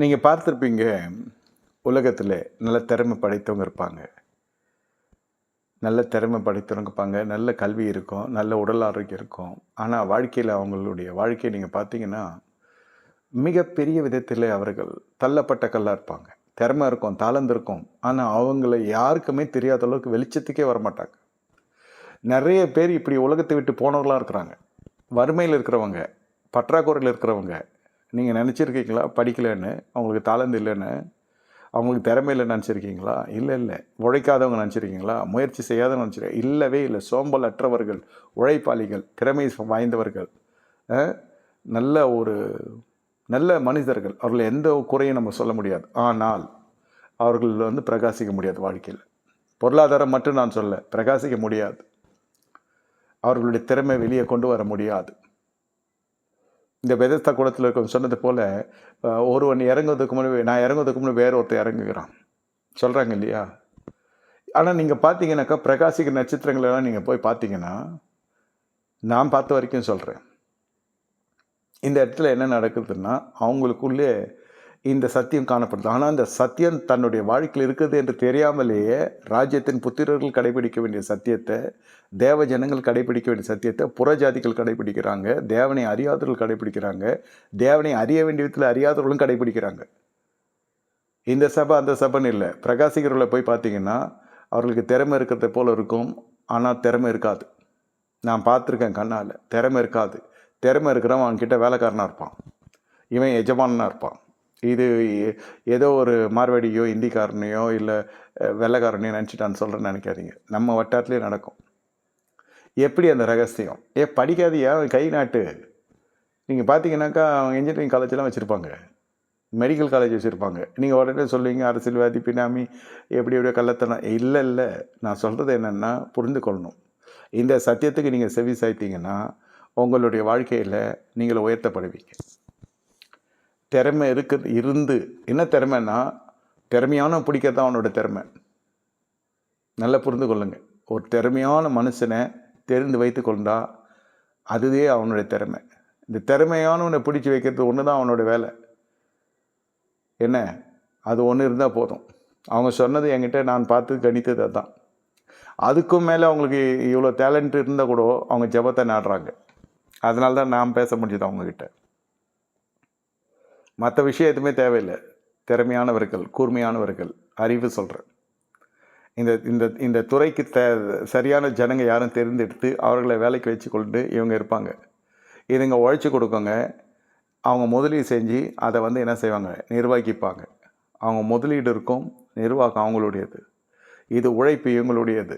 நீங்கள் பார்த்துருப்பீங்க உலகத்தில் நல்ல திறமை படைத்தவங்க இருப்பாங்க. நல்ல திறமை படைத்தவங்க இருப்பாங்க நல்ல கல்வி இருக்கும் நல்ல உடல் ஆரோக்கியம் இருக்கும். ஆனால் வாழ்க்கையில் அவங்களுடைய வாழ்க்கையை நீங்கள் பார்த்தீங்கன்னா மிகப்பெரிய விதத்தில் அவர்கள் தள்ளப்பட்ட கல்லாக இருப்பாங்க. திறமை இருக்கும் தாளந்து இருக்கும். ஆனால் அவங்கள யாருக்குமே தெரியாத அளவுக்கு வெளிச்சத்துக்கே வரமாட்டாங்க. நிறைய பேர் இப்படி உலகத்தை விட்டு போனவர்களாக இருக்கிறாங்க. வறுமையில் இருக்கிறவங்க பற்றாக்குறையில் இருக்கிறவங்க நீங்கள் நினச்சிருக்கீங்களா? படிக்கலைன்னு? அவங்களுக்கு தாளந்து இல்லைன்னு? அவங்களுக்கு திறமை நினச்சிருக்கீங்களா? இல்லை இல்லை. உழைக்காதவங்க நினச்சிருக்கீங்களா? முயற்சி செய்யாதவங்க நினச்சிருக்கீங்க இல்லவே இல்லை. சோம்பல் அற்றவர்கள் உழைப்பாளிகள் திறமை வாய்ந்தவர்கள் நல்ல ஒரு நல்ல மனிதர்கள். அவர்கள் எந்த குறையும் நம்ம சொல்ல முடியாது. ஆனால் அவர்கள் வந்து பிரகாசிக்க முடியாது வாழ்க்கையில். பொருளாதாரம் மட்டும் நான் சொல்ல பிரகாசிக்க முடியாது. அவர்களுடைய திறமை வெளியே கொண்டு வர முடியாது. இந்த பெதஸ்தா குளத்தில் இருக்க சொன்னது போல் ஒருவன் இறங்குவதற்கு முன்னாடி நான் இறங்குவதற்கு முன்னாடி வேற ஒருத்தர் இறங்குகிறான். சொல்கிறாங்க இல்லையா? ஆனால் நீங்கள் பார்த்தீங்கன்னாக்கா பிரகாசிக்கிற நட்சத்திரங்களெல்லாம் நீங்கள் போய் பார்த்தீங்கன்னா நான் பார்த்த வரைக்கும் சொல்கிறேன் இந்த இடத்துல என்ன நடக்குதுன்னா அவங்களுக்குள்ளே இந்த சத்தியம் காணப்படுது. ஆனால் அந்த சத்தியம் தன்னுடைய வாழ்க்கையில் இருக்குது என்று தெரியாமலேயே ராஜ்யத்தின் புத்திரர்கள் கடைபிடிக்க வேண்டிய சத்தியத்தை தேவ ஜனங்கள் கடைபிடிக்க வேண்டிய சத்தியத்தை புறஜாதிகள் கடைபிடிக்கிறாங்க தேவனை அறியாதவர்கள் கடைபிடிக்கிறாங்க தேவனை அறிய வேண்டிய விதத்தில் அறியாதவர்களும் கடைபிடிக்கிறாங்க. இந்த சபை அந்த சபைன்னு இல்லை. பிரகாசிகர்களை போய் பார்த்தீங்கன்னா அவர்களுக்கு திறமை இருக்கிறத போல இருக்கும். ஆனால் திறமை இருக்காது. நான் பார்த்துருக்கேன் கண்ணால். திறமை இருக்காது. திறமை இருக்கிறவன் அவன்கிட்ட வேலைக்காரனாக இருப்பான். இவன் எஜமானனாக இருப்பான். இது ஏதோ ஒரு மார்வாடியோ இந்திக்காரனையோ இல்லை வெள்ளைக்காரனையோ நினச்சிட்டான்னு சொல்கிறேன்னு நினைக்காதீங்க. நம்ம வட்டாரத்துலேயே நடக்கும். எப்படி அந்த ரகசியம்? ஏ படிக்காதியா அவன் கை நாட்டு. நீங்கள் பார்த்தீங்கன்னாக்கா அவங்க இன்ஜினியரிங் காலேஜெலாம் வச்சுருப்பாங்க. மெடிக்கல் காலேஜ் வச்சுருப்பாங்க. நீங்கள் உடனே சொல்லுவீங்க அரசியல்வாதி பினாமி எப்படி எப்படியோ கள்ளத்தனம். இல்லை இல்லை. நான் சொல்கிறது என்னென்னா புரிந்து கொள்ளணும். இந்த சத்தியத்துக்கு நீங்கள் செவி சாய்த்தீங்கன்னா உங்களுடைய வாழ்க்கையில் நீங்கள் உயர்த்தப்படுவீங்க. திறமை இருக்குது இருந்து. என்ன திறமைன்னா திறமையான பிடிக்கிறது தான் அவனோட திறமை. நல்லா புரிந்து கொள்ளுங்க. ஒரு திறமையான மனுஷனை தெரிந்து வைத்து கொண்டா அதுவே அவனுடைய திறமை. இந்த திறமையானவனை பிடிச்சி வைக்கிறது ஒன்று தான் அவனோட வேலை. என்ன? அது ஒன்று இருந்தால் போதும். அவங்க சொன்னது என்கிட்ட நான் பார்த்து கணித்தது அதுதான் அதுக்கும் மேலே அவங்களுக்கு இவ்வளோ டேலண்ட் இருந்தால் கூட அவங்க ஜெபத்தை நாடுறாங்க. அதனால தான் நான் பேச முடிஞ்சது அவங்கக்கிட்ட மற்ற விஷயம் எதுவுமே தேவையில்லை. திறமையானவர்கள் கூர்மையானவர்கள் அறிவு சொல்கிறேன் இந்த இந்த இந்த துறைக்கு த சரியான ஜனங்க யாரும் தேர்ந்தெடுத்து அவர்களை வேலைக்கு வச்சு கொண்டு இவங்க இருப்பாங்க. இதுங்க உழைச்சி கொடுக்கோங்க. அவங்க முதலீடு செஞ்சு அதை வந்து என்ன செய்வாங்க? நிர்வகிப்பாங்க. அவங்க முதலீடு இருக்கும் நிர்வாகம் அவங்களுடையது. இது உழைப்பு இவங்களுடையது.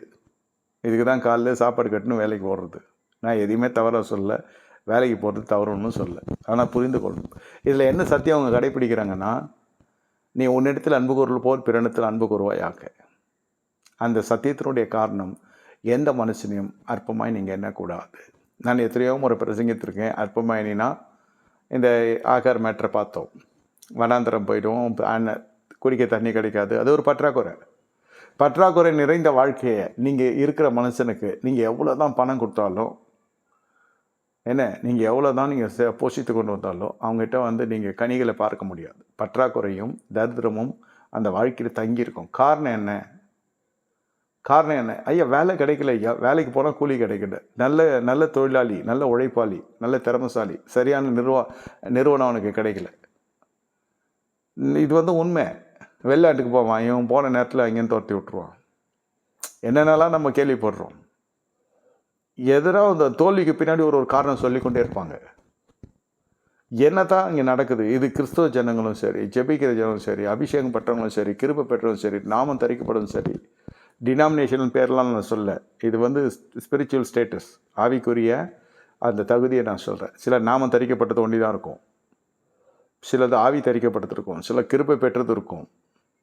இதுக்கு தான் காலைல சாப்பாடு கட்டுன்னு வேலைக்கு போடுறது நான் எதையுமே தவறாக சொல்ல வேலைக்கு போகிறது தவறுன்னு சொல்ல ஆனால் புரிந்து கொள்ளணும். இதில் என்ன சத்தியம் அவங்க கடைப்பிடிக்கிறாங்கன்னா நீ உன்னிடத்தில் அன்பு கூறல் போல் பிறனிடத்தில் அன்பு கூறுவாயாக்க அந்த சத்தியத்தினுடைய காரணம் எந்த மனுஷனையும் அற்பமாய் நீங்கள் எண்ணக்கூடாது. நான் எத்தனையோ முறை பிரசங்கித்திருக்கேன். அற்பமாக எண்ணினா இந்த ஆகார் மேட்ரை பார்த்தோம். வனாந்தரம் போயிடும் குடிக்க தண்ணி கிடைக்காது. அது ஒரு பற்றாக்குறை. பற்றாக்குறை நிறைந்த வாழ்க்கையை நீங்கள் இருக்கிற மனுஷனுக்கு நீங்கள் எவ்வளோ தான் பணம் கொடுத்தாலும் என்ன நீங்கள் எவ்வளோ தான் நீங்கள் போஷித்து கொண்டு வந்தாலும் அவங்ககிட்ட வந்து நீங்கள் கனிகளை பார்க்க முடியாது. பற்றாக்குறையும் தரித்திரமும் அந்த வாழ்க்கையில் தங்கியிருக்கும். காரணம் என்ன? காரணம் என்ன? ஐயா வேலை கிடைக்கல ஐயா. வேலைக்கு போனால் கூலி கிடைக்கல. நல்ல நல்ல தொழிலாளி நல்ல உழைப்பாளி நல்ல திறமைசாலி சரியான நிர்வா நிறுவனம் அவனுக்கு கிடைக்கல. இது வந்து உண்மை. வெளிநாட்டுக்கு போவான் இவன் போன நேரத்தில் அங்கேயும் துரத்தி விட்ருவான் என்னென்னலாம் நம்ம கேள்விப்படுறோம்? எதிராக அந்த தோல்விக்கு பின்னாடி ஒரு ஒரு காரணம் சொல்லிக்கொண்டே இருப்பாங்க. என்ன தான் இங்கே நடக்குது இது கிறிஸ்தவ ஜனங்களும் சரி ஜெபிக்கிற ஜனங்களும் சரி அபிஷேகம் பெற்றவங்களும் சரி கிருப பெற்றவங்களும் சரி நாமம் தரிக்கப்படும் சரி டினாமினேஷன் பேர்லாம் நான் சொல்ல இது வந்து ஸ்பிரிச்சுவல் ஸ்டேட்டஸ் ஆவிக்குரிய அந்த தகுதியை நான் சொல்கிறேன் சில நாமம் தரிக்கப்பட்டது ஒன்றி தான் இருக்கும். சிலது ஆவி தரிக்கப்பட்டது இருக்கும் சில கிருப்பை பெற்றது இருக்கும்.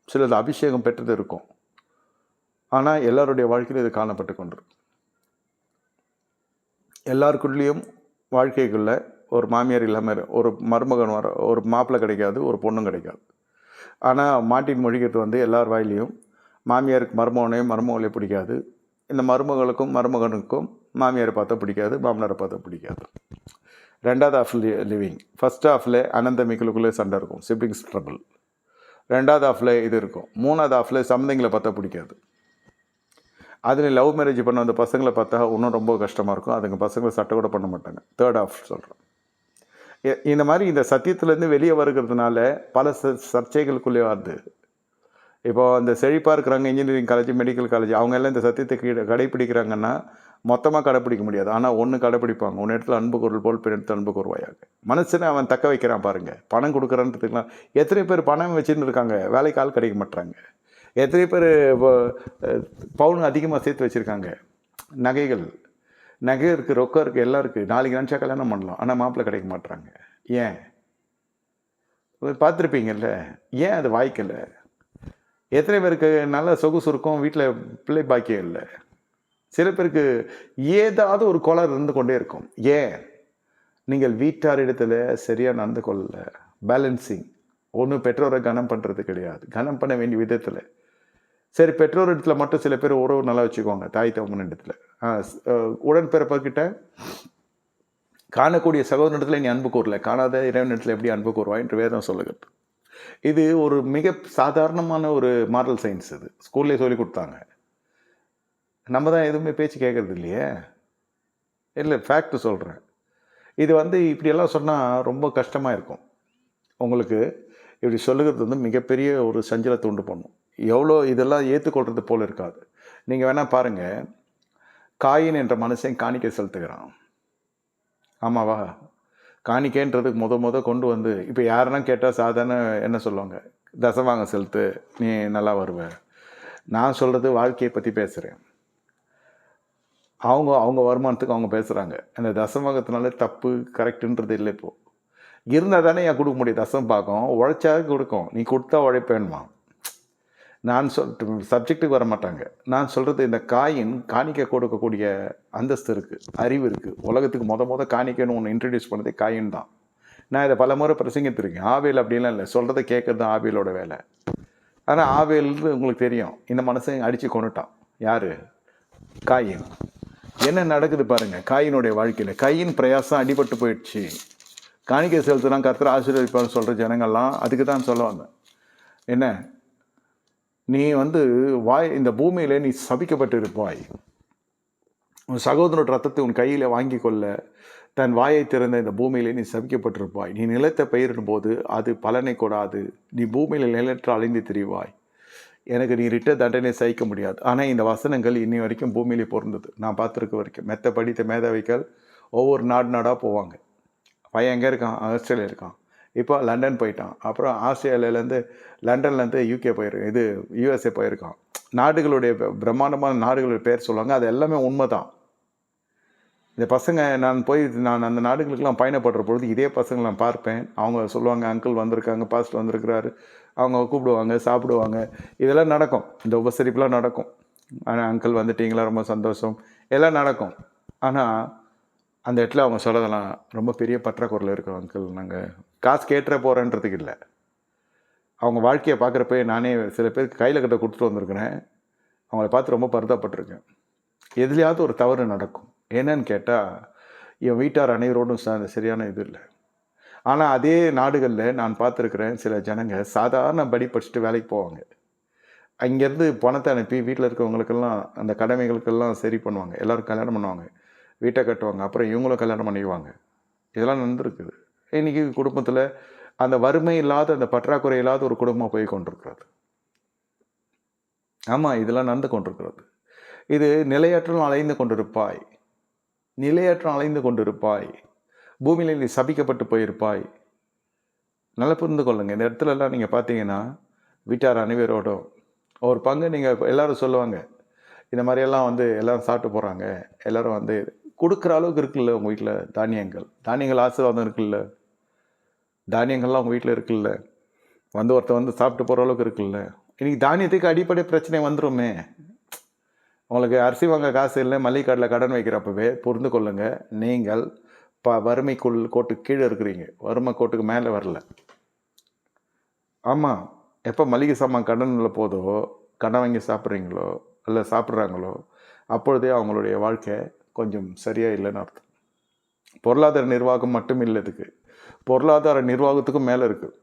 சிலது அபிஷேகம் பெற்றது இருக்கும். ஆனால் எல்லாருடைய வாழ்க்கையில் இது காணப்பட்டு கொண்டிருக்கும். எல்லாருக்குள்ளேயும் வாழ்க்கைக்குள்ள ஒரு மாமியார் இல்லாமல் ஒரு மருமகன் வர ஒரு மாப்பிள்ளை கிடைக்காது ஒரு பொண்ணும் கிடைக்காது. ஆனால் மாட்டின் மொழிகிறது வந்து எல்லார் வாயிலையும் மாமியாருக்கு மருமகனையும் மருமகளையும் பிடிக்காது. இந்த மருமகளுக்கும் மருமகனுக்கும் மாமியாரை பார்த்தா பிடிக்காது மாமனாரை பார்த்தா பிடிக்காது. ரெண்டாவது ஆஃப் லிவிங் ஃபர்ஸ்ட் அனந்த அனந்தமிகளுக்குள்ளே சண்டை இருக்கும் சிப்ளிங்ஸ் ட்ரபிள் ரெண்டாவது ஆஃபில் இது இருக்கும். மூணாவது ஆஃபில் சம்திங்களை பார்த்தா பிடிக்காது. அதில் லவ் மேரேஜ் பண்ண அந்த பசங்களை பார்த்தா இன்னும் ரொம்ப கஷ்டமாக இருக்கும். அதுங்க பசங்களை சட்டை கூட பண்ண மாட்டாங்க. தேர்ட் ஆஃப் சொல்கிறோம் இந்த மாதிரி இந்த சத்தியத்துலேருந்து வெளியே வருகிறதுனால பல ச சர்ச்சைகளுக்குள்ளே வருது இப்போ அந்த செழிப்பாக இருக்கிறாங்க இன்ஜினியரிங் காலேஜ் மெடிக்கல் காலேஜ் அவங்க எல்லாம் இந்த சத்தியத்தை கீழே கடைப்பிடிக்கிறாங்கன்னா மொத்தமாக கடைப்பிடிக்க முடியாது. ஆனால் ஒன்று கடைப்பிடிப்பாங்க ஒன்று இடத்துல அன்பு குரல் போல் பின் இடத்துல அன்பு கூறுவாயாக. மனுஷனை அவன் தக்க வைக்கிறான் பாருங்கள் பணம் கொடுக்குறான்றதுக்கெலாம் எத்தனை பேர் பணம் வச்சுன்னு இருக்காங்க வேலைக்கு ஆள் கிடைக்க மாட்டாங்க எத்தனை பேர் பவுன் அதிகமாக சேர்த்து வச்சுருக்காங்க. நகைகள். நகை இருக்குது ரொக்கம் இருக்குது எல்லாம் இருக்குது நாளைக்கு நினச்சா கல்யாணம் பண்ணலாம். ஆனால் மாப்பிள்ளை கிடைக்க மாட்டுறாங்க ஏன்? பார்த்துருப்பீங்கல்ல. ஏன் அது வாய்க்கலை? எத்தனை பேருக்கு நல்ல சொகுசு இருக்கும் வீட்டில் பிள்ளை பாக்கியம் இல்லை. சில பேருக்கு ஏதாவது ஒரு கோளாறு இருந்து கொண்டே இருக்கும். ஏன்? நீங்கள் வீட்டார் இடத்துல சரியாக நடந்து கொள்ளலை. பேலன்சிங். ஒன்றும் பெற்றோரை கனம் பண்ணுறது கிடையாது. கனம் பண்ண வேண்டிய விதத்தில். சரி பெற்றோர் இடத்துல மட்டும் சில பேர் உறவு நல்லா வச்சுக்குவாங்க தாய் தகவன் இடத்துல. உடன்பிறப்பக்கிட்ட காணக்கூடிய சகோதரத்தில் நீ அன்பு கூறல காணாத இறைவன் இடத்துல எப்படி அன்பு கூறுவாய் என்று வேதம் சொல்லுகிறது. இது ஒரு மிக சாதாரணமான ஒரு மாடல் சயின்ஸ் இது. ஸ்கூல்லேயே சொல்லி கொடுத்தாங்க. நம்ம தான் எதுவுமே பேச்சு கேட்குறது இல்லையே? இல்லை ஃபேக்ட் சொல்கிறேன் இது வந்து இப்படியெல்லாம் சொன்னால் ரொம்ப கஷ்டமாக இருக்கும். உங்களுக்கு இப்படி சொல்லுகிறது வந்து மிகப்பெரிய ஒரு சஞ்சலத்தை உண்டு பண்ணும். எவ்வளோ இதெல்லாம் ஏற்றுக்கொள்கிறது போல் இருக்காது. நீங்கள் வேணால் பாருங்கள் காயின் என்ற மனுஷன் காணிக்கை செலுத்துகிறான். ஆமாவா? காணிக்கைன்றதுக்கு முத முத கொண்டு வந்து இப்போ யாருன்னா கேட்டால் சாதாரண என்ன சொல்லுவாங்க? தசவாங்க செலுத்து நீ நல்லா வருவ. நான் சொல்கிறது வாழ்க்கையை பற்றி பேசுகிறேன் அவங்க அவங்க வருமானத்துக்கு அவங்க பேசுகிறாங்க அந்த தசமகத்தினால தப்பு கரெக்டுன்றது இல்லை இப்போது இருந்தால் தானே என் கொடுக்க முடியும். தசம் பார்க்கும். உழைச்சா கொடுக்கும். நீ கொடுத்தா உழைப்பேன்மா நான் சொல் சப்ஜெக்ட்டுக்கு வர மாட்டாங்க நான் சொல்கிறது இந்த காயின் காணிக்க கொடுக்கக்கூடிய அந்தஸ்து இருக்குது அறிவு இருக்குது உலகத்துக்கு மொத மொத காணிக்கன்னு ஒன்று இன்ட்ரடியூஸ் பண்ணதே காயின் தான். நான் இதை பல முறை பிரசங்கித்திருக்கேன். ஆவியல் அப்படிலாம் இல்லை. சொல்கிறத கேட்குறது தான் ஆவியலோட வேலை. ஆனால் ஆவியல்னு உங்களுக்கு தெரியும். இந்த மனசை அடித்து கொண்டுட்டான் யார்? காயின். என்ன நடக்குது பாருங்கள் காயினுடைய வாழ்க்கையில். கையின் பிரயாசம் அடிபட்டு போயிடுச்சு. காணிக்கை செலுத்துனா கருத்துற ஆசீர்வதிப்பார் சொல்கிற ஜனங்கள்லாம் அதுக்கு தான் சொல்லுவாங்க என்ன? நீ வந்து வாய் இந்த பூமியில் நீ சபிக்கப்பட்டு இருப்பாய் உன் சகோதரனோட ரத்தத்தை உன் கையில் வாங்கி கொள்ள தன் வாயை திறந்த இந்த பூமியிலே நீ சபிக்கப்பட்டிருப்பாய். நீ நிலத்தை பயிரிடும் போது அது பலனை கொடாது. நீ பூமியில் நிலற்ற அழிந்து திரிவாய். எனக்கு நீ ரிட்ட தண்டனை சகிக்க முடியாது. ஆனால் இந்த வசனங்கள் இன்னி வரைக்கும் பூமியிலே பொருந்தது. நான் பார்த்துருக்க வரைக்கும். மெத்த படித்த மேதாவிகள் ஒவ்வொரு நாடு நாடாக போவாங்க. பையன் எங்கே இருக்கான்? ஆஸ்திரேலியா இருக்கான். இப்போ லண்டன் போயிட்டான். அப்புறம் ஆஸ்திரேலியாலேருந்து லண்டன்லேருந்து யூகே போயிருக்கு இது யூஎஸ்ஏ போயிருக்கான். நாடுகளுடைய பிரம்மாண்டமான நாடுகளுடைய பேர் சொல்லுவாங்க. அது எல்லாமே உண்மை தான் இந்த பசங்க நான் போய் நான் அந்த நாடுகளுக்கெல்லாம் பயணப்படுற பொழுது இதே பசங்களை நான் பார்ப்பேன். அவங்க சொல்லுவாங்க அங்கிள் வந்திருக்காங்க பாஸ்ட் வந்திருக்கிறாரு. அவங்க கூப்பிடுவாங்க சாப்பிடுவாங்க. இதெல்லாம் நடக்கும். இந்த உபசரிப்புலாம் நடக்கும். ஆனால் அங்கிள் வந்துட்டீங்களா? ரொம்ப சந்தோஷம். எல்லாம் நடக்கும். ஆனால் அந்த இடத்துல அவங்க சொல்லதெல்லாம் ரொம்ப பெரிய பற்றாக்குறையில் இருக்கோம் அங்கிள். நாங்கள் காசு கேட்டுற போகிறேன்றதுக்கு இல்லை. அவங்க வாழ்க்கையை பார்க்குறப்ப நானே சில பேருக்கு கையில் கட்ட கொடுத்துட்டு வந்திருக்கிறேன். அவங்கள பார்த்து ரொம்ப பருத்தப்பட்டிருக்கேன் எதுலேயாவது ஒரு தவறு நடக்கும். என்னன்னு கேட்டால் என் வீட்டார் அனைவரோடும் சரியான இது இல்லை. ஆனால் அதே நாடுகளில் நான் பார்த்துருக்குறேன் சில ஜனங்க சாதாரண படி படிச்சுட்டு வேலைக்கு போவாங்க. அங்கேருந்து பணத்தை அனுப்பி வீட்டில் இருக்கவங்களுக்கெல்லாம் அந்த கடமைகளுக்கெல்லாம் சரி பண்ணுவாங்க. எல்லோரும் கல்யாணம் பண்ணுவாங்க. வீட்டை கட்டுவாங்க. அப்புறம் இவங்களும் கல்யாணம் பண்ணிடுவாங்க இதெல்லாம் நடந்துருக்குது. இன்றைக்கி குடும்பத்தில் அந்த வறுமை இல்லாத அந்த பற்றாக்குறை இல்லாத ஒரு குடும்பம் போய் கொண்டிருக்கிறது. ஆமாம் இதெல்லாம் நடந்து கொண்டிருக்கிறது. இது நிலையற்றம் அலைந்து கொண்டிருப்பாய். நிலையற்றம் அலைந்து கொண்டிருப்பாய். பூமியில் நீ சபிக்கப்பட்டு போயிருப்பாய். நல்லா புரிந்து கொள்ளுங்கள் இந்த இடத்துலலாம் நீங்கள் பார்த்தீங்கன்னா வீட்டார் அனைவரோடும் ஒரு பங்கு நீங்கள் எல்லோரும் சொல்லுவாங்க. இந்த மாதிரியெல்லாம் வந்து எல்லோரும் சாப்பிட்டு போகிறாங்க எல்லோரும் வந்து கொடுக்குற அளவுக்கு இருக்குல்ல உங்கள் வீட்டில் தானியங்கள்? தானியங்கள் ஆசீர்வாதம் இருக்குல்ல? தானியங்கள்லாம் உங்கள் வீட்டில் இருக்குல்ல? வந்து ஒருத்தர் வந்து சாப்பிட்டு போகிற அளவுக்கு இருக்குல்ல? இன்றைக்கி தானியத்துக்கு அடிப்படை பிரச்சனை வந்துடுமே உங்களுக்கு அரிசி வாங்க காசு இல்லை மளிகை காட்டில் கடன் வைக்கிறப்பவே புரிந்து கொள்ளுங்கள் நீங்கள் ப வறுமைக்குள் கோட்டுக்கு கீழே இருக்கிறீங்க. வறுமை கோட்டுக்கு மேலே வரல. ஆமாம் எப்போ மளிகை சாமான் கடனில் போதோ கடன் வாங்கி சாப்பிட்றீங்களோ இல்லை சாப்பிட்றாங்களோ அப்பொழுதே அவங்களுடைய வாழ்க்கை கொஞ்சம் சரியாக இல்லைன்னு அர்த்தம். பொருளாதார நிர்வாகம் மட்டும் இல்லை இதுக்கு. பொருளாதார நிர்வாகத்துக்கும் மேலே இருக்குது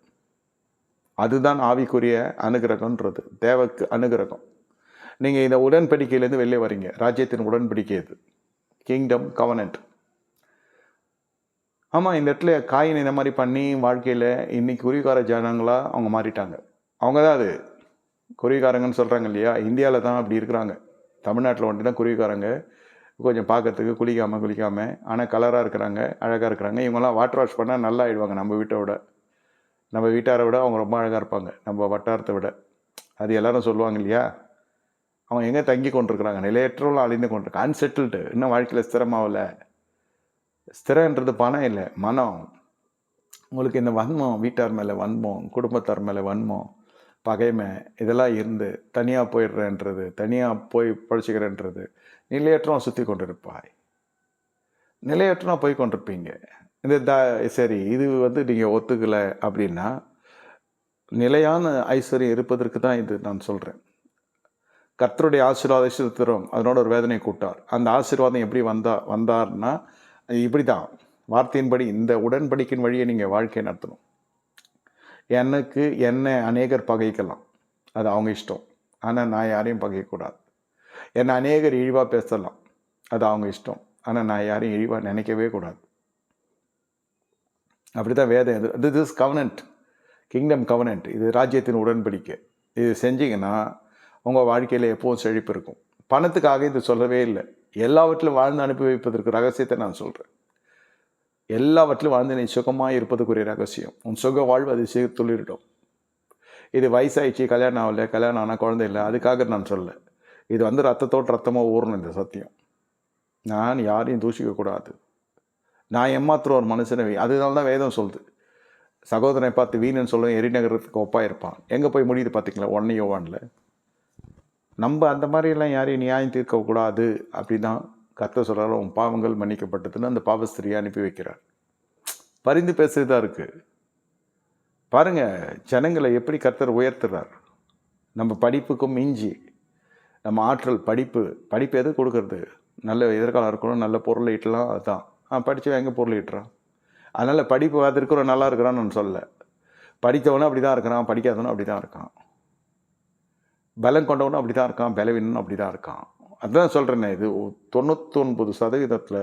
அதுதான் ஆவிக்குரிய அனுகிரகன்றது தேவக்கு அனுகிரகம். நீங்கள் இந்த உடன்படிக்கையிலேருந்து வெளியே வரீங்க. ராஜ்யத்தின் உடன்படிக்கை இது. கிங்டம் கவனன்ட் ஆமாம் இந்த இடத்துல காயின் இந்த மாதிரி பண்ணி வாழ்க்கையில் இன்றைக்கி குறிகார ஜனங்களாக அவங்க மாறிட்டாங்க. அவங்க தான் அது. குறிகாரங்கன்னு சொல்கிறாங்க இல்லையா? இந்தியாவில் தான் அப்படி இருக்கிறாங்க. தமிழ்நாட்டில் வந்துட்டு தான் குறிகாரங்க கொஞ்சம் பார்க்கறதுக்கு குளிக்காமல் குளிக்காமல் ஆனால் கலராக இருக்கிறாங்க அழகாக இருக்கிறாங்க. இவங்கெல்லாம் வாட்டர் வாஷ் பண்ணால் நல்லா ஆகிடுவாங்க நம்ம வீட்டை விட. நம்ம வீட்டாரை விட அவங்க ரொம்ப அழகாக இருப்பாங்க நம்ம வட்டாரத்தை விட. அது எல்லாரும் சொல்லுவாங்க இல்லையா? அவங்க எங்கே தங்கி கொண்டிருக்கிறாங்க? நிலையற்றவளும் அழிந்து கொண்டிருக்காங்க அன்செட்டில்டு இன்னும் வாழ்க்கையில் ஸ்திரமாகல. ஸ்திரன்றது பணம் இல்லை மனம். உங்களுக்கு இந்த வன்மம் வீட்டார் மேலே வன்மம் குடும்பத்தார் மேலே வன்மம் பகைமை இதெல்லாம் இருந்து தனியாக போயிடுறேன்றது தனியாக போய் பழச்சிக்கிறேன்றது நிலையற்றவன் சுற்றி கொண்டிருப்பாய். நிலையற்றவன் போய் கொண்டிருப்பீங்க. இந்த த சரி இது வந்து நீங்கள் ஒத்துக்கலை அப்படின்னா நிலையான ஐஸ்வர்யம் இருப்பதற்கு தான் இது நான் சொல்கிறேன் கர்த்தருடைய ஆசீர்வாதம் அதனோட ஒரு வேதனை கூட்டார். அந்த ஆசீர்வாதம் எப்படி வந்தா வந்தார்னா இப்படி தான் வார்த்தையின்படி இந்த உடன்படிக்கையின் வழியை நீங்கள் வாழ்க்கை நடத்தணும். எனக்கு என்னை அநேகர் பகைக்கலாம். அது அவங்க இஷ்டம். ஆனால் நான் யாரையும் பகைக்கக்கூடாது. என்னை அநேகர் இழிவாக பேசலாம். அது அவங்க இஷ்டம். ஆனால் நான் யாரையும் இழிவாக நினைக்கவே கூடாது. அப்படி தான் வேதம் இது this is covenant kingdom covenant இது ராஜ்யத்தின் உடன்படிக்கை. இது செஞ்சீங்கன்னா உங்கள் வாழ்க்கையில் எப்போவும் செழிப்பு இருக்கும். பணத்துக்காக இது சொல்லவே இல்லை. எல்லாவற்றிலும் வாழ்ந்து அனுப்பி வைப்பதற்கு ரகசியத்தை நான் சொல்கிறேன் எல்லாவற்றிலும் வாழ்ந்து நீ சுகமாக இருப்பதுக்குரிய ரகசியம். உன் சுக வாழ்வு அது சீர் துளிரிடும் இது வயசாயிடுச்சு கல்யாணம் ஆகல கல்யாணம் ஆனால் குழந்தை இல்லை. அதுக்காக நான் சொல்லலை. இது வந்து ரத்தத்தோடு ரத்தமாக ஊறணும் இந்த சத்தியம். நான் யாரையும் தூஷிக்கக்கூடாது நான் ஏமாத்துற ஒரு மனுஷனை அதனால தான் வேதம் சொல்லுது. சகோதரனை பார்த்து வீணன் சொல்ல எரிநகரத்துக்கு ஒப்பாக இருப்பான் எங்கே போய் முடியுது பார்த்திங்களா ஒன்னையோ யோவானில். நம்ம அந்த மாதிரியெல்லாம் யாரையும் நியாயம் தீர்க்கக்கூடாது அப்படி தான் கத்த சொல்கிறார் உன் பாவங்கள் மன்னிக்கப்பட்டதுன்னு அந்த பாவஸ்திரியை அனுப்பி வைக்கிறார். பரிந்து பேசுறதா இருக்குது பாருங்கள் ஜனங்களை எப்படி கர்த்தர் உயர்த்துறார்? நம்ம படிப்புக்கும் மிஞ்சி நம்ம ஆற்றல் படிப்பு படிப்பு எது கொடுக்கறது? நல்ல எதிர்காலம் இருக்கணும் நல்ல பொருள் ஈட்டலாம் அதுதான் ஆ படித்து எங்கே பொருள் ஈட்டுறான்? அதனால் படிப்பு அது இருக்கிறவன் நல்லா இருக்கிறான்னு நான் சொல்ல படித்தவனும் அப்படி தான் இருக்கிறான் படிக்காதவனும் அப்படி தான் இருக்கான். பலம் கொண்டவனும் அப்படி தான் இருக்கான் பலவீனனும் அப்படி தான் இருக்கான். அதுதான் சொல்கிறேனே இது தொண்ணூத்தொன்பது சதவீதத்தில்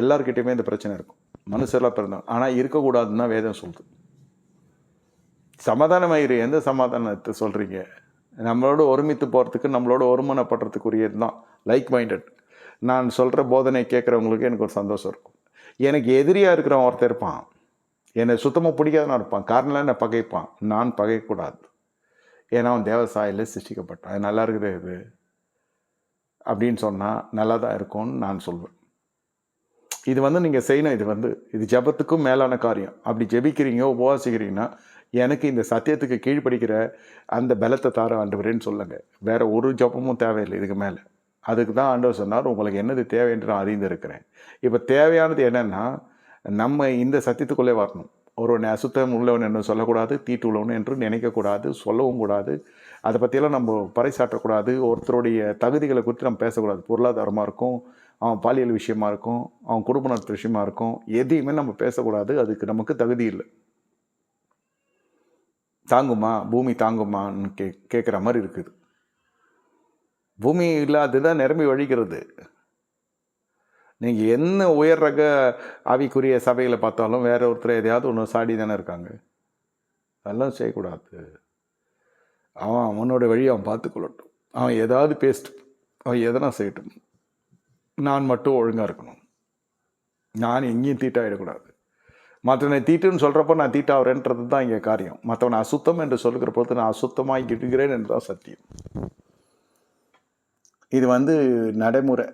எல்லார்கிட்டையுமே இந்த பிரச்சனை இருக்கும். மனுஷர்லாம் பிறந்தோம் ஆனால் இருக்கக்கூடாதுன்னு தான் வேதம் சொல்லுது. சமாதானமாயிரு. எந்த சமாதானத்தை சொல்கிறீங்க நம்மளோட ஒருமித்து போகிறதுக்கு நம்மளோட ஒருமனப்படுறதுக்குரியது தான். லைக் மைண்டட் நான் சொல்கிற போதனை கேட்குறவங்களுக்கு எனக்கு ஒரு சந்தோஷம் இருக்கும். எனக்கு எதிரியாக இருக்கிறவன் ஒருத்தர் இருப்பான். என்னை சுத்தமாக பிடிக்காதவனா இருப்பான். காரணம் என்னை பகைப்பான். நான் பகைக்கூடாது ஏன்னா அவன் தேவசாயில் சிருஷ்டிக்கப்பட்டான். அது நல்லா இருக்குது இது. அப்படின்னு சொன்னால் நல்லா தான் இருக்கும்னு நான் சொல்வேன். இது வந்து நீங்கள் செய்யணும். இது வந்து இது ஜபத்துக்கும் மேலான காரியம். அப்படி ஜெபிக்கிறீங்க உபவாசிக்கிறீங்கன்னா எனக்கு இந்த சத்தியத்துக்கு கீழ்ப்படிக்கிற அந்த பலத்தை தார ஆண்டவரேன்னு சொல்லுங்கள் வேறு ஒரு ஜபமும் தேவையில்லை இதுக்கு மேலே. அதுக்கு தான் ஆண்டவர் சொன்னார் உங்களுக்கு என்னது தேவை என்று நான் அறிந்திருக்கிறேன். இப்போ தேவையானது என்னென்னா நம்ம இந்த சத்தியத்துக்குள்ளே வரணும். ஒருவனை அசுத்தம் உள்ளவன் என்று சொல்லக்கூடாது தீட்டு உள்ளவன் என்று நினைக்கக்கூடாது சொல்லவும் கூடாது. அதை பற்றியெல்லாம் நம்ம பறைசாற்றக்கூடாது. ஒருத்தருடைய தகுதிகளை குறித்து நம்ம பேசக்கூடாது. பொருளாதாரமாக இருக்கும் அவன் பாலியல் விஷயமா இருக்கும் அவன் குடும்ப நடத்த விஷயமா இருக்கும் எதையுமே நம்ம பேசக்கூடாது. அதுக்கு நமக்கு தகுதி இல்லை. தாங்குமா? பூமி தாங்குமான்னு கே கேட்குற மாதிரி இருக்குது. பூமி இல்லாததான் நிரம்பி வழிகிறது. நீங்கள் என்ன உயர் ரக ஆவிக்குரிய சபைகளை பார்த்தாலும் வேற ஒருத்தர் எதையாவது ஒன்று சாடி தானே இருக்காங்க. அதெல்லாம் செய்யக்கூடாது. அவன் அவனோட வழி அவன் பார்த்துக்கொள்ளட்டும். அவன் ஏதாவது பேசிட்டு அவன் எதனா செய்யட்டும். நான் மட்டும் ஒழுங்காக இருக்கணும். நான் எங்கேயும் தீட்டாயிடக்கூடாது. மற்றவனை தீட்டுன்னு சொல்கிறப்ப நான் தீட்டாகிறேன்றது தான் இங்கே காரியம். மற்றவனை அசுத்தம் என்று சொல்லுகிற பொழுது நான் அசுத்தமாக இருக்கிறேன் என்று தான் சத்தியம். இது வந்து நடைமுறை.